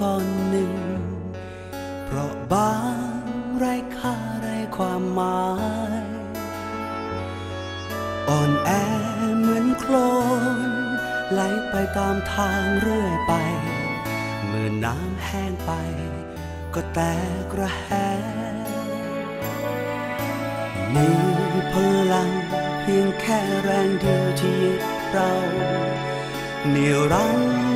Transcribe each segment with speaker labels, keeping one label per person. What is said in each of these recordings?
Speaker 1: ก้อนหนึ่ง เพราะบางไร้ค่าไร้ความหมาย อ่อนแอเหมือนโคลนไหลไปตามทางเรื่อยไป เมื่อน้ำแห้งไป ก็แตกระแหงมีพลังเพียงแค่แรงเดียวที่เราเหนี่ยวรั้ง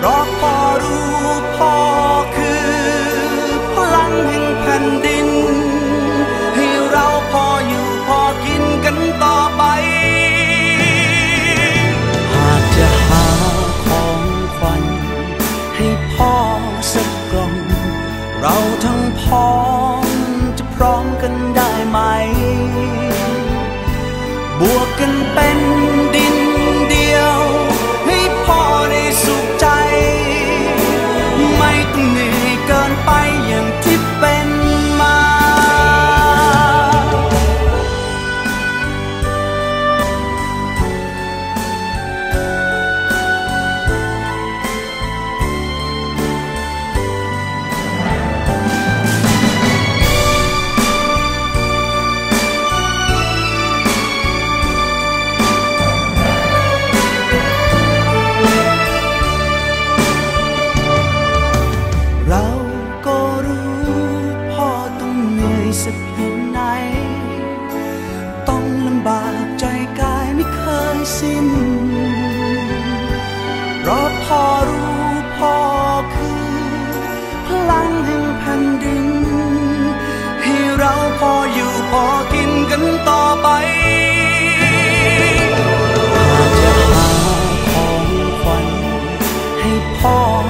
Speaker 1: เพราะพ่อรู้พ่อคือพลังแห่งแผ่นดิน ให้เราพออยู่พอกินกันต่อไป หากจะหาของขวัญให้พ่อสักกล่อง เราทั้งพ้องจะพร้อมกันได้ไหม บวกกัน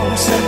Speaker 1: พ่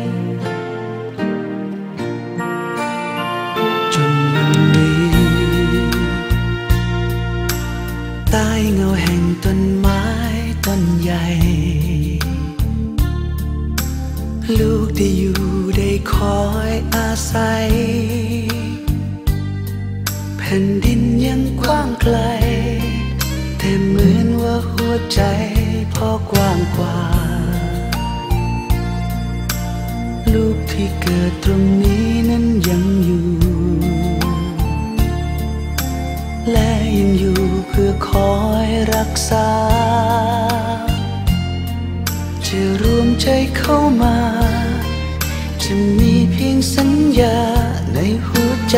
Speaker 1: ใจพ่อกว้างกว่า ลูกที่เกิดตรงนี้นั้นยังอยู่ และยังอยู่เพื่อคอยรักษา จะรวมใจเข้ามา จะมีเพียงสัญญาในหัวใจ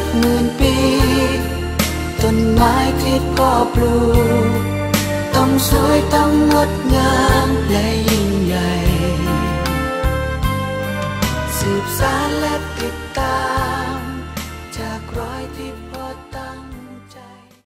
Speaker 1: กหมื่นปี ต้นไม้ที่พ่อปลูก ต้องสวยต้องงดงามและยิ่ง